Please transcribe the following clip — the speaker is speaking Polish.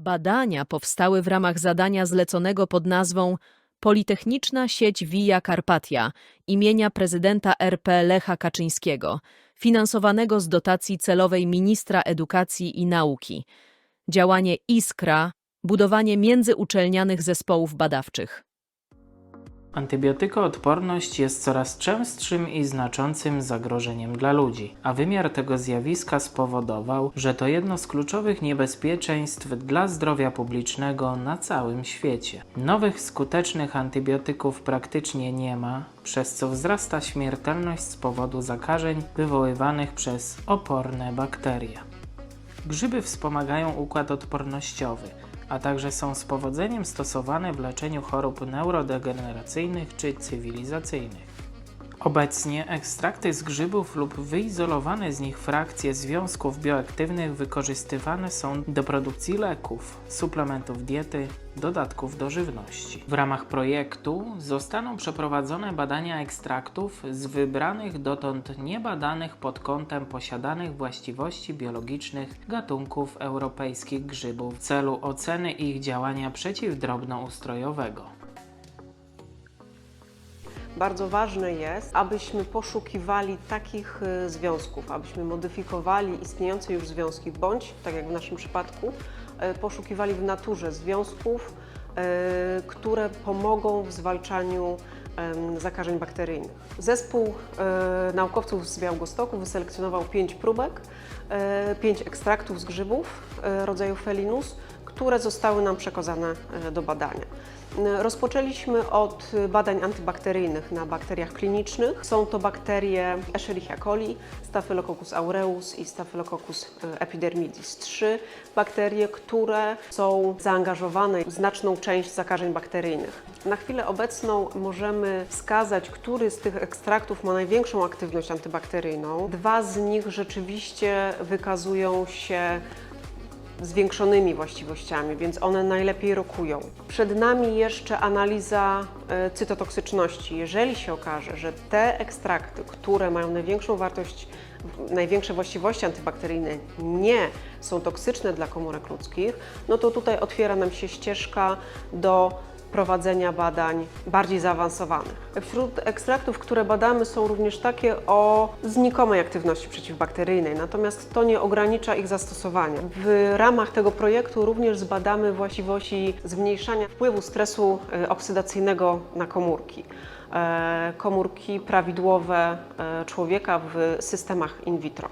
Badania powstały w ramach zadania zleconego pod nazwą Politechniczna sieć Via Carpatia imienia prezydenta RP Lecha Kaczyńskiego, finansowanego z dotacji celowej ministra edukacji i nauki. Działanie Iskra, budowanie międzyuczelnianych zespołów badawczych. Antybiotykoodporność jest coraz częstszym i znaczącym zagrożeniem dla ludzi, a wymiar tego zjawiska spowodował, że to jedno z kluczowych niebezpieczeństw dla zdrowia publicznego na całym świecie. Nowych skutecznych antybiotyków praktycznie nie ma, przez co wzrasta śmiertelność z powodu zakażeń wywoływanych przez oporne bakterie. Grzyby wspomagają układ odpornościowy, a także są z powodzeniem stosowane w leczeniu chorób neurodegeneracyjnych czy cywilizacyjnych. Obecnie ekstrakty z grzybów lub wyizolowane z nich frakcje związków bioaktywnych wykorzystywane są do produkcji leków, suplementów diety, dodatków do żywności. W ramach projektu zostaną przeprowadzone badania ekstraktów z wybranych dotąd niebadanych pod kątem posiadanych właściwości biologicznych gatunków europejskich grzybów w celu oceny ich działania przeciwdrobnoustrojowego. Bardzo ważne jest, abyśmy poszukiwali takich y, związków, abyśmy modyfikowali istniejące już związki, bądź, tak jak w naszym przypadku, y, poszukiwali w naturze związków, y, które pomogą w zwalczaniu zakażeń bakteryjnych. Zespół naukowców z Białegostoku wyselekcjonował pięć próbek, pięć ekstraktów z grzybów rodzaju Felinus, które zostały nam przekazane e, do badania. E, Rozpoczęliśmy od badań antybakteryjnych na bakteriach klinicznych. Są to bakterie Escherichia coli, Staphylococcus aureus i Staphylococcus e, epidermidis. Trzy bakterie, które są zaangażowane w znaczną część zakażeń bakteryjnych. Na chwilę obecną możemy wskazać, który z tych ekstraktów ma największą aktywność antybakteryjną. Dwa z nich rzeczywiście wykazują się zwiększonymi właściwościami, więc one najlepiej rokują. Przed nami jeszcze analiza e, cytotoksyczności. Jeżeli się okaże, że te ekstrakty, które mają największą wartość, największe właściwości antybakteryjne nie są toksyczne dla komórek ludzkich, no to tutaj otwiera nam się ścieżka do prowadzenia badań bardziej zaawansowanych. Wśród ekstraktów, które badamy, są również takie o znikomej aktywności przeciwbakteryjnej, natomiast to nie ogranicza ich zastosowania. W ramach tego projektu również zbadamy właściwości zmniejszania wpływu stresu e, oksydacyjnego na komórki. E, Komórki prawidłowe e, człowieka w systemach in vitro.